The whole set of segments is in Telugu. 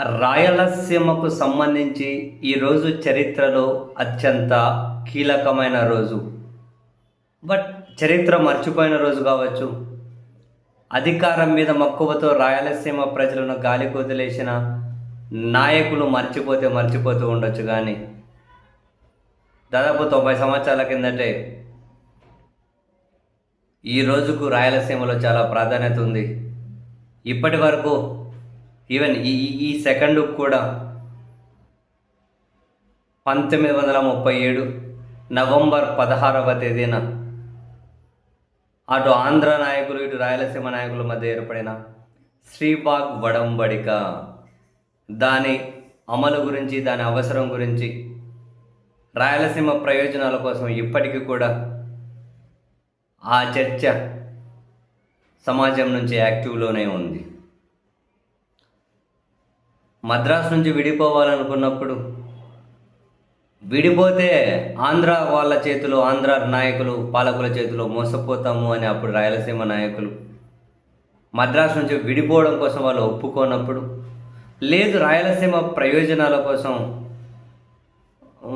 రాయలసీమకు సంబంధించి ఈరోజు చరిత్రలో అత్యంత కీలకమైన రోజు. బట్ చరిత్ర మర్చిపోయిన రోజు కావచ్చు. అధికారం మీద మక్కువతో రాయలసీమ ప్రజలను గాలి వదిలేసిన నాయకులు మర్చిపోతే మర్చిపోతూ ఉండొచ్చు కానీ దాదాపు తొంభై సంవత్సరాల కిందటే ఈ రోజుకు రాయలసీమలో చాలా ప్రాధాన్యత ఉంది. ఇప్పటి వరకు ఈవెన్ ఈ ఈ- సెకండ్ కూడా పంతొమ్మిది వందల ముప్పై ఏడు నవంబర్ పదహారవ తేదీన అటు ఆంధ్ర నాయకులు ఇటు రాయలసీమ నాయకుల మధ్య ఏర్పడిన శ్రీబాగ్ వడంబడిక. దాని అమలు గురించి దాని అవసరం గురించి రాయలసీమ ప్రయోజనాల కోసం ఇప్పటికీ కూడా ఆ చర్చ సమాజం నుంచి యాక్టివ్లోనే ఉంది. మద్రాసు నుంచి విడిపోవాలనుకున్నప్పుడు విడిపోతే ఆంధ్ర వాళ్ళ చేతిలో ఆంధ్ర నాయకులు పాలకుల చేతిలో మోసపోతాము అని అప్పుడు రాయలసీమ నాయకులు మద్రాసు నుంచి విడిపోవడం కోసం వాళ్ళు ఒప్పుకోనప్పుడు లేదు రాయలసీమ ప్రయోజనాల కోసం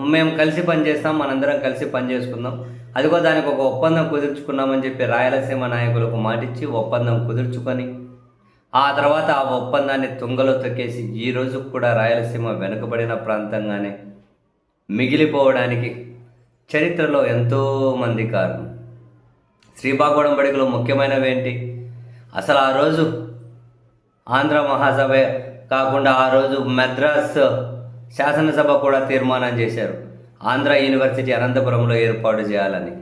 మేము కలిసి పనిచేస్తాం మనందరం కలిసి పనిచేసుకుందాం అదిగో దానికి ఒక ఒప్పందం కుదుర్చుకున్నామని చెప్పి రాయలసీమ నాయకులకు మాటిచ్చి ఒప్పందం కుదుర్చుకొని ఆ తర్వాత ఆ ఒప్పందాన్ని తుంగలో తొక్కేసి ఈ రోజు కూడా రాయలసీమ వెనుకబడిన ప్రాంతంగానే మిగిలిపోవడానికి చరిత్రలో ఎంతోమంది కారణం. శ్రీబాగోడం బడికలో ముఖ్యమైనవి ఏంటి? అసలు ఆ రోజు ఆంధ్ర మహాసభ కాకుండా ఆ రోజు మద్రాస్ శాసనసభ కూడా తీర్మానం చేశారు. ఆంధ్ర యూనివర్సిటీ అనంతపురంలో ఏర్పాటు చేయాలని.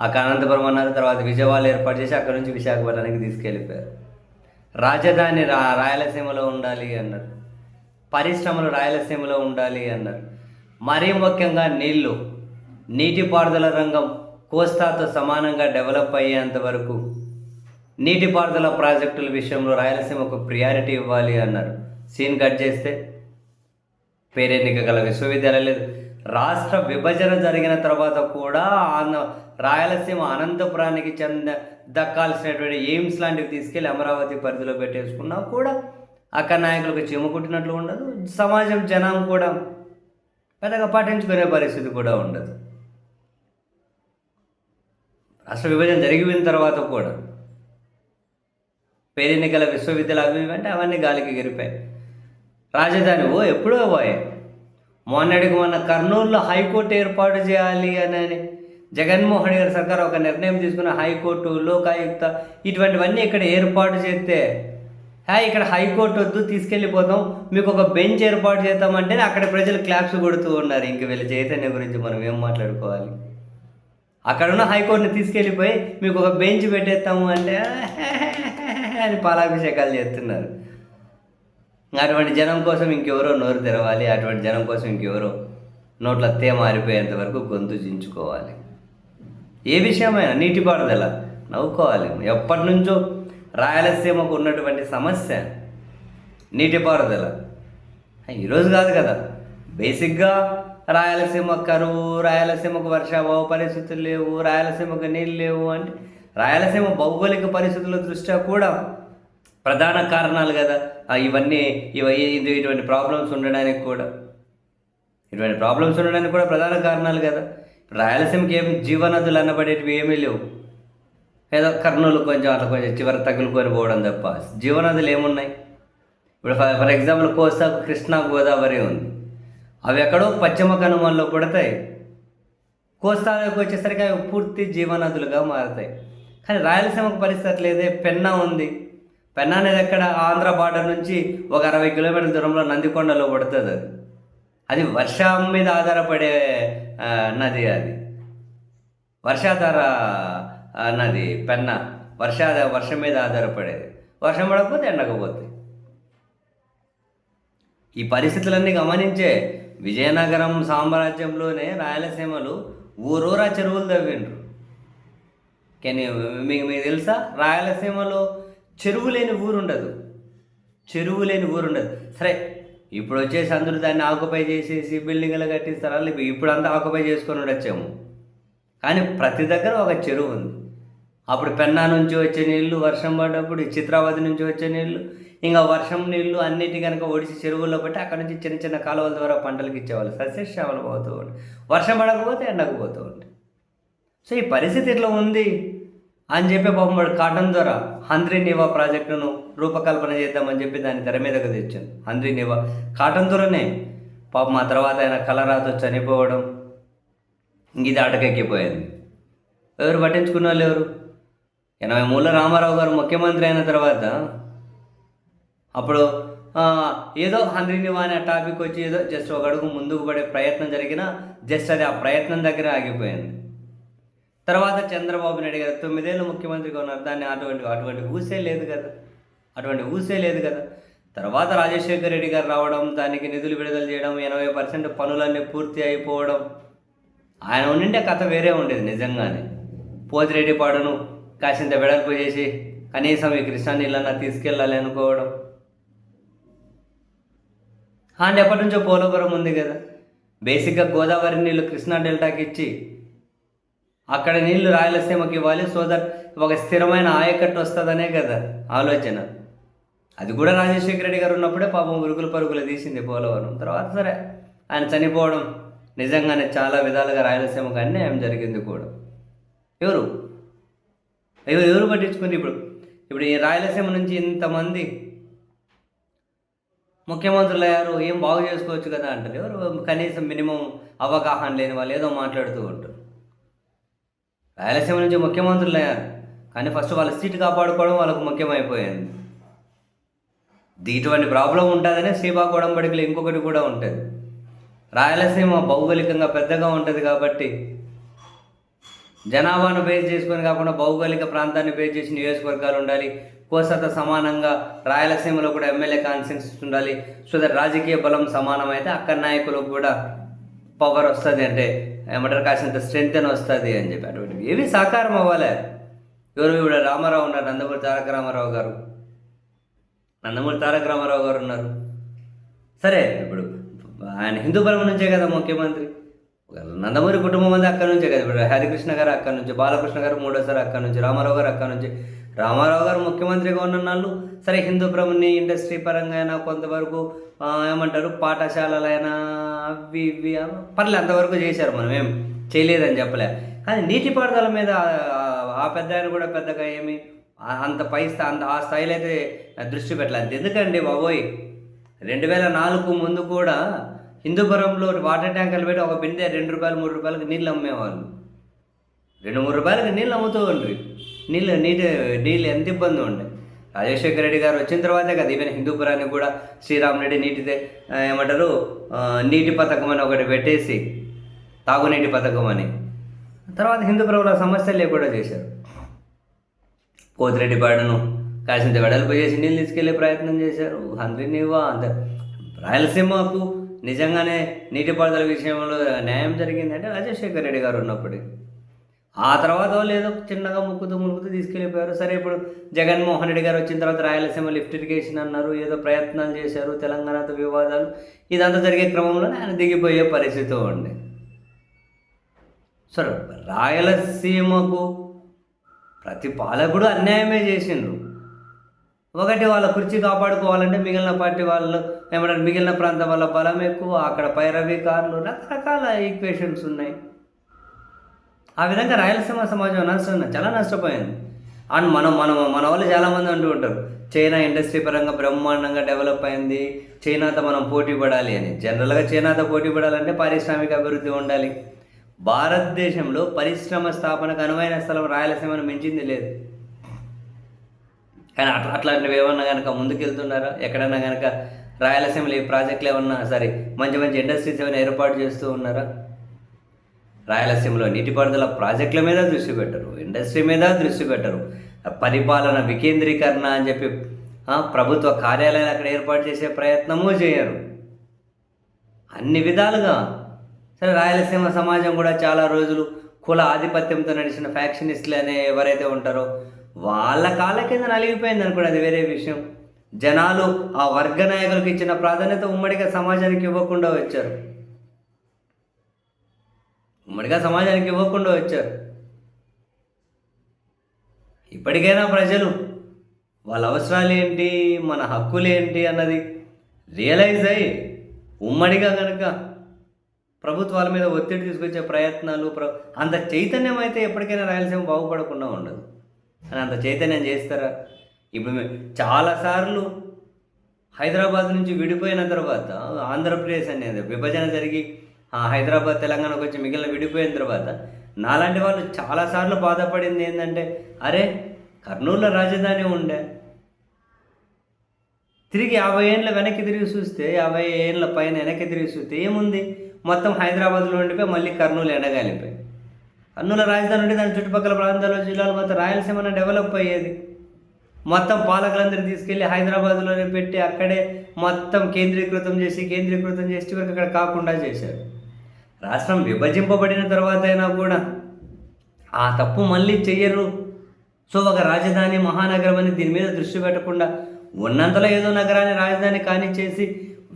అక్కడ అనంతపురం అన్నారు తర్వాత విజయవాడలో ఏర్పాటు చేసి అక్కడ నుంచి విశాఖపట్నానికి తీసుకెళ్ళిపోయారు. రాజధాని రా రాయలసీమలో ఉండాలి అన్నారు. పరిశ్రమలు రాయలసీమలో ఉండాలి అన్నారు. మరీ ముఖ్యంగా నీళ్ళు. నీటిపారుదల రంగం కోస్తాతో సమానంగా డెవలప్ అయ్యేంత వరకు నీటిపారుదల ప్రాజెక్టుల విషయంలో రాయలసీమకు ప్రియారిటీ ఇవ్వాలి అన్నారు. సీన్ కట్ చేస్తే పేరెన్నిక గల విశ్వవిద్యాలయం లేదు. రాష్ట్ర విభజన జరిగిన తర్వాత కూడా ఆంధ్ర రాయలసీమ అనంతపురానికి చెంద దక్కాల్సినటువంటి ఎయిమ్స్ లాంటివి తీసుకెళ్ళి అమరావతి పరిధిలో పెట్టేసుకున్నా కూడా అక్కడ నాయకులకు చెమకుట్టినట్లు ఉండదు. సమాజం జనం కూడా పెద్దగా పాటించుకునే పరిస్థితి కూడా ఉండదు. రాష్ట్ర విభజన జరిగిన తర్వాత కూడా పేరెన్నికల విశ్వవిద్యాలయం అవి అంటే అవన్నీ గాలికి ఎగిరిపోయాయి రాజధాని ఓ ఎప్పుడో పోయాయి మొన్నటికి మొన్న కర్నూలులో హైకోర్టు ఏర్పాటు చేయాలి అని జగన్మోహన్ గారి సర్కార్ ఒక నిర్ణయం తీసుకున్న హైకోర్టు లోకాయుక్త ఇటువంటివన్నీ ఇక్కడ ఏర్పాటు చేస్తే హా ఇక్కడ హైకోర్టు వద్దు తీసుకెళ్ళిపోతాం మీకు ఒక బెంచ్ ఏర్పాటు చేద్దామంటే అక్కడ ప్రజలు క్లాప్స్ కొడుతూ ఉన్నారు. ఇంక వీళ్ళ చైతన్య గురించి మనం ఏం మాట్లాడుకోవాలి? అక్కడ ఉన్న హైకోర్టుని తీసుకెళ్ళిపోయి మీకు ఒక బెంచ్ పెట్టేస్తాము అంటే అని పాలాభిషేకాలు చేస్తున్నారు. అటువంటి జనం కోసం ఇంకెవరో నోరు తెరవాలి అటువంటి జనం కోసం ఇంకెవరో నోట్ల తేమ మారిపోయేంత వరకు గొంతు చించుకోవాలి. ఏ విషయమైనా నీటిపారుదల నవ్వుకోవాలి. ఎప్పటి నుంచో రాయలసీమకు ఉన్నటువంటి సమస్య నీటిపారుదల ఈరోజు కాదు కదా. బేసిక్గా రాయలసీమ కరువు రాయలసీమకు వర్షాభావ పరిస్థితులు లేవు రాయలసీమకు నీళ్ళు లేవు అంటే రాయలసీమ భౌగోళిక పరిస్థితుల దృష్ట్యా కూడా ప్రధాన కారణాలు కదా. ఇవన్నీ ఇవ ఇది ఇటువంటి ప్రాబ్లమ్స్ ఉండడానికి కూడా. ఇటువంటి ప్రాబ్లమ్స్ ఉండడానికి కూడా ప్రధాన కారణాలు కదా. రాయలసీమకి ఏమి జీవనదులు అనబడేటివి ఏమీ లేవు. ఏదో కర్నూలు కొంచెం అట్లా కొంచెం చివరి తగులుకొని పోవడం తప్ప. జీవనదులు ఏమున్నాయి? ఇప్పుడు ఫర్ ఎగ్జాంపుల్ కోస్తా కృష్ణా గోదావరి ఉంది. అవి ఎక్కడో పశ్చిమ కనుమల్లో పుడతాయి. కోస్తాలోకి వచ్చేసరికి అవి పూర్తి జీవనదులుగా మారుతాయి. కానీ రాయలసీమకు పరిస్థితి లేదే. పెన్నా ఉంది. పెన్నా అనేది ఎక్కడ? ఆంధ్ర బార్డర్ నుంచి ఒక అరవై కిలోమీటర్ల దూరంలో నందికొండలో పడుతుంది. అది అది వర్షం మీద ఆధారపడే నది అది. వర్షాధార నది పెన్న వర్షాధ వర్షం మీద ఆధారపడేది. వర్షం పడకపోతే ఎండకపోతే. ఈ పరిస్థితులన్నీ గమనించే విజయనగరం సామ్రాజ్యంలోనే రాయలసీమలు ఊరూరా చెరువులు తవ్విండ్రు. కానీ మీకు మీకు తెలుసా? రాయలసీమలో చెరువు లేని ఊరు ఉండదు చెరువు లేని ఊరు ఉండదు సరే ఇప్పుడు వచ్చేసి అందరూ దాన్ని ఆక్యుపై చేసేసి బిల్డింగ్లు కట్టిస్తారా? వాళ్ళు ఇప్పుడు అంతా ఆక్యుపై చేసుకొని వచ్చాము కానీ ప్రతి దగ్గర ఒక చెరువు ఉంది. అప్పుడు పెన్నా నుంచి వచ్చే నీళ్ళు వర్షం పడ్డప్పుడు చిత్రావతి నుంచి వచ్చే నీళ్ళు ఇంకా వర్షం నీళ్ళు అన్నిటి కనుక ఒడిసి చెరువుల్లో పెట్టి అక్కడ నుంచి చిన్న చిన్న కాలువల ద్వారా పంటలకు ఇచ్చేవాళ్ళు. సస్యశ్యామలు పోతూ ఉండి. వర్షం పడకపోతే ఎండకు పోతూ ఉండి. సో ఈ పరిస్థితి ఇట్లా ఉంది? అని చెప్పి పాపం వాడు కాటన్ ద్వారా హంద్రీ నివా ప్రాజెక్టును రూపకల్పన చేద్దామని చెప్పి దాన్ని తెర మీదకు తెచ్చాను హంద్రీ నివా కాటన్ ద్వారానే పాపం ఆ తర్వాత ఆయన కలరాతో చనిపోవడం ఇంక ఇది అటకెక్కిపోయింది ఎవరు పట్టించుకున్న వాళ్ళు ఎవరు? ఎనభై మూడులో రామారావు గారు ముఖ్యమంత్రి అయిన తర్వాత అప్పుడు ఏదో హంద్రీనివా అనే టాపిక్ వచ్చి ఏదో జస్ట్ ఒక అడుగు ముందుకు పడే ప్రయత్నం జరిగినా జస్ట్ అది ఆ ప్రయత్నం దగ్గర ఆగిపోయింది. తర్వాత చంద్రబాబు నాయుడు గారు తొమ్మిదేళ్ళు ముఖ్యమంత్రిగా ఉన్నారు. దాన్ని అటువంటి అటువంటి ఊసే లేదు కదా. అటువంటి ఊసే లేదు కదా. తర్వాత రాజశేఖర్ రెడ్డి గారు రావడం దానికి నిధులు విడుదల చేయడం ఎనభై పర్సెంట్ పనులన్నీ పూర్తి అయిపోవడం. ఆయన ఉండింటే కథ వేరే ఉండేది నిజంగానే. పోతిరెడ్డి పాడును కాసింత వెడల్పు చేసి కనీసం ఈ కృష్ణా నీళ్ళన్నా తీసుకెళ్ళాలి అనుకోవడం. అండ్ ఎప్పటి నుంచో పోలవరం ఉంది కదా. బేసిక్గా గోదావరి నీళ్ళు కృష్ణా డెల్టాకి ఇచ్చి అక్కడ నీళ్ళు రాయలసీమకి ఇవ్వాలి సో దట్ ఒక స్థిరమైన ఆయకట్టు వస్తుందనే కదా ఆలోచన. అది కూడా రాజశేఖర రెడ్డి గారు ఉన్నప్పుడే పాపం ఉరుకులు పరుగులు తీసింది పోలవరం. తర్వాత సరే ఆయన చనిపోవడం నిజంగానే చాలా విధాలుగా రాయలసీమకు అన్యాయం జరిగింది కూడా. ఎవరు? ఎవరు ఎవరు పట్టించుకుని ఇప్పుడు? ఇప్పుడు ఈ రాయలసీమ నుంచి ఇంతమంది ముఖ్యమంత్రులు అయ్యారు ఏం బాగు చేసుకోవచ్చు కదా అంటారు. ఎవరు? కనీసం మినిమం అవగాహన లేని వాళ్ళు ఏదో మాట్లాడుతూ ఉంటారు. రాయలసీమ నుంచి ముఖ్యమంత్రులు అయ్యారు కానీ ఫస్ట్ వాళ్ళ సీటు కాపాడుకోవడం వాళ్ళకు ముఖ్యమైపోయింది. ఇటువంటి ప్రాబ్లం ఉంటుందనే శ్రీబాగూడెం బడికలు ఇంకొకటి కూడా ఉంటుంది. రాయలసీమ భౌగోళికంగా పెద్దగా ఉంటుంది కాబట్టి జనాభాను బేస్ చేసుకొని కాకుండా భౌగోళిక ప్రాంతాన్ని బేస్ చేసి నియోజకవర్గాలు ఉండాలి. కోసత సమానంగా రాయలసీమలో కూడా ఎమ్మెల్యే కాన్సెన్సెస్ ఉండాలి. సో దట్ రాజకీయ బలం సమానమైతే అక్కడ నాయకులకు కూడా పవర్ వస్తుంది అంటే ఏమంటారు కాసినంత స్ట్రెంత్ అని వస్తుంది అని చెప్పి అటువంటి ఏవి సాకారం అవ్వాలి. ఎవరు ఇప్పుడు రామారావు ఉన్నారు నందమూరి తారక రామారావు గారు. నందమూరి తారక రామారావు గారు ఉన్నారు. సరే ఇప్పుడు ఆయన హిందూపురం నుంచే కదా ముఖ్యమంత్రి. నందమూరి కుటుంబం అంతా అక్కడి నుంచే కదా ఇప్పుడు. హరికృష్ణ గారు అక్కడి నుంచి బాలకృష్ణ గారు మూడోసారి అక్కడి నుంచి రామారావు గారు అక్కడి నుంచి. రామారావు గారు ముఖ్యమంత్రిగా ఉన్న నాళ్ళు సరే హిందూ హిందూపురంని ఇండస్ట్రీ పరంగా అయినా కొంతవరకు ఏమంటారు పాఠశాలలైనా అవి ఇవి పర్లేదు పర్లే అంతవరకు చేశారు మనం ఏం చేయలేదని చెప్పలే. కానీ నీటిపారుదల మీద ఆ- పెద్ద ఆయన కూడా పెద్దగా ఏమి అంత పై అంత ఆ స్థాయిలో అయితే దృష్టి పెట్టలేదు. ఎందుకండి బాబోయ్? రెండు వేల నాలుగు ముందు కూడా హిందూపురంలో వాటర్ ట్యాంకర్లు పెట్టి ఒక బిందె రెండు రూపాయలు మూడు రూపాయలకి నీళ్ళు అమ్మేవాళ్ళు. రెండు మూడు రూపాయలకి నీళ్ళు అమ్ముతూ ఉండ్రి. నీళ్ళు నీటి నీళ్ళు ఎంత ఇబ్బంది ఉండే. రాజశేఖర రెడ్డి గారు వచ్చిన తర్వాతే కదా ఈవెన్ హిందూపురానికి కూడా శ్రీరామ్ రెడ్డి నీటిదే ఏమంటారు నీటి పథకం అని ఒకటి పెట్టేసి తాగునీటి పథకం అని. తర్వాత హిందూపురంలో సమస్యలు లేకుండా చేశారు. పోతిరెడ్డిపాడును కాసింత వెడల్పు చేసి నీళ్ళు తీసుకెళ్ళే ప్రయత్నం చేశారు. హంద్రినివా అంత. రాయలసీమకు నిజంగానే నీటిపారుదల విషయంలో న్యాయం జరిగిందంటే రాజశేఖర రెడ్డి గారు ఉన్నప్పుడు. ఆ తర్వాత వాళ్ళు ఏదో చిన్నగా ముక్కుతూ ములుగుతూ తీసుకెళ్ళిపోయారు. సరే ఇప్పుడు జగన్మోహన్ రెడ్డి గారు వచ్చిన తర్వాత రాయలసీమ లిఫ్ట్ ఇరిగేషన్ అన్నారు ఏదో ప్రయత్నాలు చేశారు తెలంగాణతో వివాదాలు. ఇదంతా జరిగే క్రమంలోనే ఆయన దిగిపోయే పరిస్థితి ఉంది. సరే రాయలసీమకు ప్రతి పాలకుడు అన్యాయమే చేసిండ్రు. ఒకటి వాళ్ళ కుర్చీ కాపాడుకోవాలంటే మిగిలిన పార్టీ వాళ్ళు ఏమంటారు మిగిలిన ప్రాంతం వల్ల బలం ఎక్కువ అక్కడ పైరవి కార్లు రకరకాల ఈక్వేషన్స్ ఉన్నాయి. ఆ విధంగా రాయలసీమ సమాజం నష్టం చాలా నష్టపోయింది. అండ్ మనం మనం మన వాళ్ళు చాలామంది అంటూ ఉంటారు చైనా ఇండస్ట్రీ పరంగా బ్రహ్మాండంగా డెవలప్ అయింది చైనాతో మనం పోటీ పడాలి అని. జనరల్గా చైనాతో పోటీ పడాలంటే పారిశ్రామిక అభివృద్ధి ఉండాలి. భారతదేశంలో పరిశ్రమ స్థాపనకు అనువైన స్థలం రాయలసీమను మించింది లేదు. కానీ అట్లా అట్లాంటివి ఏమన్నా కనుక ముందుకెళ్తున్నారా? ఎక్కడన్నా కనుక రాయలసీమలో ఈ ప్రాజెక్టులు ఏమన్నా సరే మంచి మంచి ఇండస్ట్రీస్ ఏమైనా ఏర్పాటు చేస్తూ ఉన్నారా? రాయలసీమలో నీటిపారుదల ప్రాజెక్టుల మీద దృష్టి పెట్టరు ఇండస్ట్రీ మీద దృష్టి పెట్టరు. పరిపాలన వికేంద్రీకరణ అని చెప్పి ప్రభుత్వ కార్యాలయాలు అక్కడ ఏర్పాటు చేసే ప్రయత్నము చేయరు. అన్ని విధాలుగా. సరే రాయలసీమ సమాజం కూడా చాలా రోజులు కుల ఆధిపత్యంతో నడిచిన ఫ్యాక్షనిస్టులు అనే ఎవరైతే ఉంటారో వాళ్ళ కాళ్ళ కింద నలిగిపోయింది అనుకోండి అది వేరే విషయం. జనాలు ఆ వర్గ నాయకులకు ఇచ్చిన ప్రాధాన్యత ఉమ్మడిగా సమాజానికి ఇవ్వకుండా వచ్చారు. ఉమ్మడిగా సమాజానికి ఇవ్వకుండా వచ్చారు. ఇప్పటికైనా ప్రజలు వాళ్ళ అవసరాలు ఏంటి మన హక్కులు ఏంటి అన్నది రియలైజ్ అయ్యి ఉమ్మడిగా కనుక ప్రభుత్వాల మీద ఒత్తిడి తీసుకొచ్చే ప్రయత్నాలు ప్ర అంత చైతన్యం అయితే ఎప్పటికైనా రాయలసీమ బాగుపడకుండా ఉండదు. అని అంత చైతన్యం చేస్తారా? ఇప్పుడు చాలాసార్లు హైదరాబాద్ నుంచి విడిపోయిన తర్వాత ఆంధ్రప్రదేశ్ అనేది విభజన జరిగి ఆ హైదరాబాద్ తెలంగాణకు వచ్చి మిగిలిన విడిపోయిన తర్వాత నాలాంటి వాళ్ళు చాలాసార్లు బాధపడింది ఏంటంటే అరే కర్నూలులో రాజధాని ఉండే. తిరిగి యాభై ఏళ్ళ వెనక్కి తిరిగి చూస్తే యాభై ఏళ్ళ పైన వెనక్కి తిరిగి చూస్తే ఏముంది? మొత్తం హైదరాబాద్లో ఉండిపోయి మళ్ళీ కర్నూలు ఎండగాలిపోయి. కర్నూలు రాజధాని ఉంటే దాని చుట్టుపక్కల ప్రాంతాల్లో జిల్లాలు మొత్తం రాయలసీమ డెవలప్ అయ్యేది. మొత్తం పాలకులందరినీ తీసుకెళ్ళి హైదరాబాద్లోనే పెట్టి అక్కడే మొత్తం కేంద్రీకృతం చేసి కేంద్రీకృతం చేసి వరకు అక్కడ కాకుండా చేశారు. రాష్ట్రం విభజింపబడిన తర్వాత అయినా కూడా ఆ తప్పు మళ్ళీ చెయ్యరు. సో ఒక రాజధాని మహానగరం అని దీని మీద దృష్టి పెట్టకుండా ఉన్నంతలో ఏదో నగరాన్ని రాజధాని కానిచ్చేసి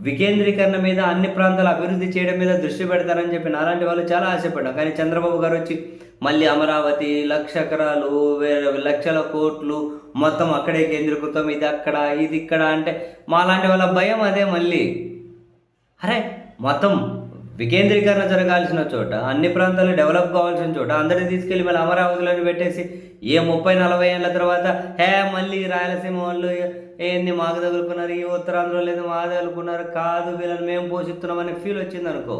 వికేంద్రీకరణ మీద అన్ని ప్రాంతాల అభివృద్ధి చేయడం మీద దృష్టి పెడతారని చెప్పి నాలాంటి వాళ్ళు చాలా ఆశపడ్డాం కానీ చంద్రబాబు గారు వచ్చి మళ్ళీ అమరావతి లక్ష ఎకరాలు వేరే లక్షల కోట్లు మొత్తం అక్కడే కేంద్రీకృతం ఇది అక్కడ ఇది ఇక్కడ అంటే మాలాంటి వాళ్ళ భయం అదే మళ్ళీ. అరే మొత్తం వికేంద్రీకరణ జరగాల్సిన చోట అన్ని ప్రాంతాలు డెవలప్ కావాల్సిన చోట అందరిని తీసుకెళ్ళి మళ్ళీ అమరావతిలోని పెట్టేసి ఏ ముప్పై నలభై ఏళ్ళ తర్వాత హే మళ్ళీ రాయలసీమ వాళ్ళు ఏంది మాకు తగులుకున్నారు ఈ ఉత్తరాంధ్రలో లేదు మా తగులుకున్నారు కాదు వీళ్ళని మేము పోషిస్తున్నామని ఫీల్ వచ్చింది అనుకో.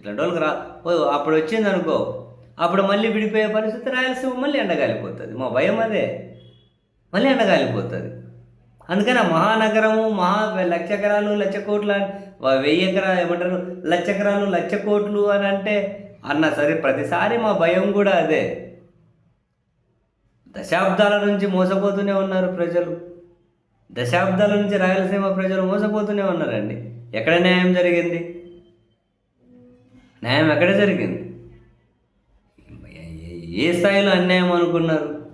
ఇట్లాంటి వాళ్ళకి రా ఓ, అప్పుడు వచ్చింది అనుకో. అప్పుడు మళ్ళీ విడిపోయే పరిస్థితి రాయలసీమ మళ్ళీ ఎండగాలిపోతుంది. మా భయం అదే. మళ్ళీ ఎండగాలిపోతుంది. అందుకని ఆ మహానగరము మహా లక్ష ఎకరాలు లక్ష కోట్లు వెయ్యి ఎకరా ఏమంటారు? లక్ష ఎకరాలు లక్ష కోట్లు అని అంటే అన్న సరే ప్రతిసారి మా భయం కూడా అదే. దశాబ్దాల నుంచి మోసపోతూనే ఉన్నారు ప్రజలు. దశాబ్దాల నుంచి రాయలసీమ ప్రజలు మోసపోతూనే ఉన్నారండి. ఎక్కడ న్యాయం జరిగింది? న్యాయం ఎక్కడ జరిగింది? ఏ స్థాయిలో అన్యాయం అనుకున్నారు?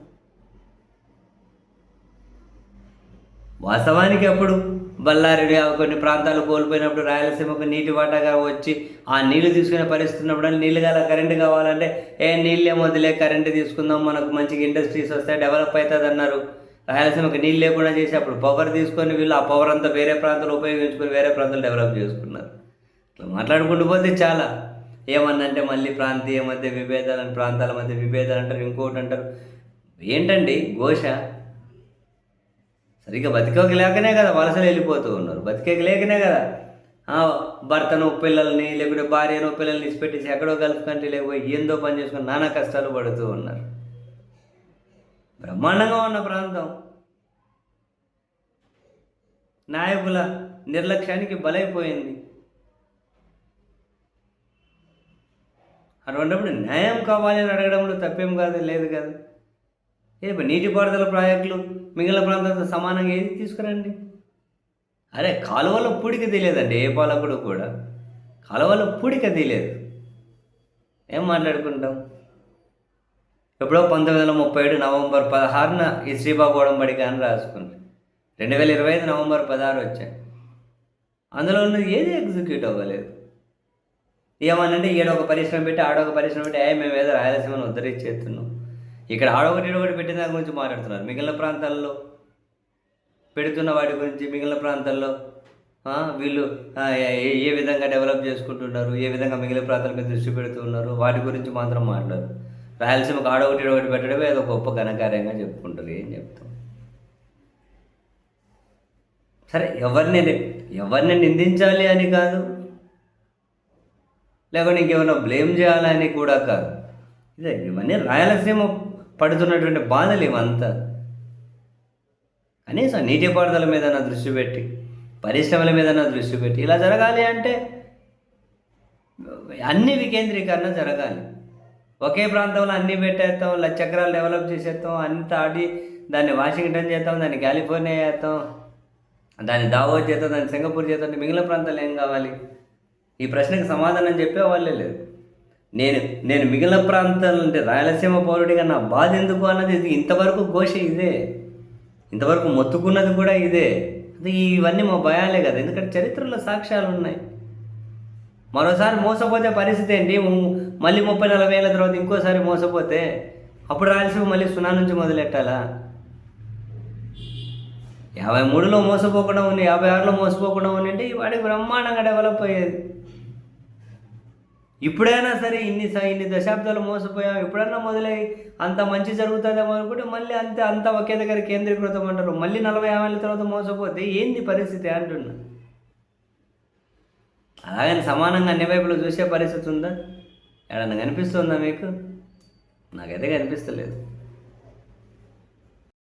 వాస్తవానికి అప్పుడు బళ్ళారి కొన్ని ప్రాంతాలు కోల్పోయినప్పుడు రాయలసీమకు నీటి వాటాగా వచ్చి ఆ నీళ్ళు తీసుకునే పరిస్థితి ఉన్నప్పుడు నీళ్ళు గల కరెంటు కావాలంటే ఏ నీళ్ళు ఏమొద్దులే కరెంటు తీసుకుందాం మనకు మంచిగా ఇండస్ట్రీస్ వస్తాయి డెవలప్ అవుతుంది అన్నారు. రాయలసీమకు నీళ్ళు లేకుండా చేసి అప్పుడు పవర్ తీసుకొని వీళ్ళు ఆ పవర్ అంతా వేరే ప్రాంతాలు ఉపయోగించుకొని వేరే ప్రాంతాలు డెవలప్ చేసుకున్నారు. ఇట్లా మాట్లాడుకుంటూ పోతే చాలా. ఏమన్నంటే మళ్ళీ ప్రాంతీయ మధ్య విభేదాలు ప్రాంతాల మధ్య విభేదాలు అంటారు ఇంకోటి అంటారు. ఏంటండి ఘోష? సరిగ్గా బతికోక లేకనే కదా వలసలు వెళ్ళిపోతూ ఉన్నారు. బతికేక లేకనే కదా. ఆ, భర్తను పిల్లల్ని లేకుంటే భార్యను పిల్లల్ని ఇచ్చిపెట్టేసి ఎక్కడో గల్ఫ్ కంట్రీ లేకపోయి ఏందో పని చేసుకుని నానా కష్టాలు పడుతూ ఉన్నారు. బ్రహ్మాండంగా ఉన్న ప్రాంతం. నాయకుల నిర్లక్ష్యానికి బలైపోయింది. అటువంటిప్పుడు న్యాయం కావాలి అని అడగడంలో తప్పేం కాదు లేదు కదా. ఇప్పుడు నీటిపారుదల ప్రాజెక్టులు మిగిలిన ప్రాంతాలతో సమానంగా ఏది తీసుకురండి? అరే కాలువలో పూడిక తెలియదండి ఏ పాలకుడు కూడా. కాలువలో పూడిక తెలియదు. ఏం మాట్లాడుకుంటాం ఎప్పుడో పంతొమ్మిది వందల ముప్పై ఏడు నవంబర్ పదహారున ఈ శ్రీబాబు ఒడంబడిక అని రాసుకుంది రెండు వేల ఇరవై ఐదు నవంబర్ పదహారు వచ్చాయి అందులో ఉన్నది ఏది ఎగ్జిక్యూట్ అవ్వలేదు? ఏమనంటే ఈడొక పరిశ్రమ పెట్టి ఆడొక పరిశ్రమ పెట్టి ఏ మేము ఏదో రాయలసీమను ఉద్ధరించేస్తున్నాం ఇక్కడ ఆడొకటి ఈడొకటి పెట్టిన దాని గురించి మాట్లాడుతున్నారు. మిగిలిన ప్రాంతాల్లో పెడుతున్న వాటి గురించి మిగిలిన ప్రాంతాల్లో వీళ్ళు ఏ ఏ విధంగా డెవలప్ చేసుకుంటున్నారు ఏ విధంగా మిగిలిన ప్రాంతాల మీద దృష్టి పెడుతున్నారు వాటి గురించి మాత్రం మాట్లాడరు. రాయలసీమకు ఆడొకటి ఒకటి పెట్టడమే ఏదో గొప్ప ఘనకార్యంగా చెప్పుకుంటారు ఏం చెప్తాం? సరే ఎవరిని ఎవరిని నిందించాలి అని కాదు లేకుంటే ఇంకేమైనా బ్లేమ్ చేయాలని కూడా కాదు. ఇదే ఇవన్నీ రాయలసీమ పడుతున్నటువంటి బాధలు ఇవంతా కనీసం నీటిపారుదల మీద నా దృష్టి పెట్టి పరిశ్రమల మీద నా దృష్టి పెట్టి ఇలా జరగాలి అంటే అన్ని వికేంద్రీకరణ జరగాలి. ఒకే ప్రాంతంలో అన్నీ పెట్టేస్తాం లక్ష చక్రాలు డెవలప్ చేసేస్తాం అంత ఆడి దాన్ని వాషింగ్టన్ చేస్తాం దాన్ని కాలిఫోర్నియా చేస్తాం దాన్ని దావోస్ చేస్తాం దాన్ని సింగపూర్ చేస్తాం మిగిలిన ప్రాంతాలు ఏం కావాలి? ఈ ప్రశ్నకు సమాధానం చెప్పే వాళ్ళే లేదు నేను నేను మిగిలిన ప్రాంతాలు అంటే రాయలసీమ పౌరుడిగా నా బాధ ఎందుకు అన్నది ఇది ఇంతవరకు ఘోష ఇదే. ఇంతవరకు మొత్తుకున్నది కూడా ఇదే. అది ఇవన్నీ మా భయాలే కదా. ఎందుకంటే చరిత్రలో సాక్ష్యాలు ఉన్నాయి. మరోసారి మోసపోతే పరిస్థితి ఏంటి? మళ్ళీ ముప్పై నలభై ఏళ్ళ తర్వాత ఇంకోసారి మోసపోతే అప్పుడు రాయలసీమ మళ్ళీ సునా నుంచి మొదలెట్టాలా? యాభై మూడులో మోసపోకుండా ఉంది యాభై ఆరులో మోసపోకుండా ఉంది అంటే వాడికి బ్రహ్మాండంగా డెవలప్ అయ్యేది. ఇప్పుడైనా సరే ఇన్ని ఇన్ని దశాబ్దాలు మోసపోయాం ఎప్పుడన్నా మొదలై అంత మంచి జరుగుతుందేమో అనుకుంటే మళ్ళీ అంతే అంత ఒకే దగ్గర కేంద్రీకృతం అంటారు. మళ్ళీ నలభై యాభై ఏళ్ళ తర్వాత మోసపోతే ఏంది పరిస్థితి అంటున్నా. అలాగని సమానంగా అన్ని వైపులు చూసే పరిస్థితి ఉందా? ఎడన్నా కనిపిస్తుందా మీకు? నాకైతే కనిపిస్తలేదు.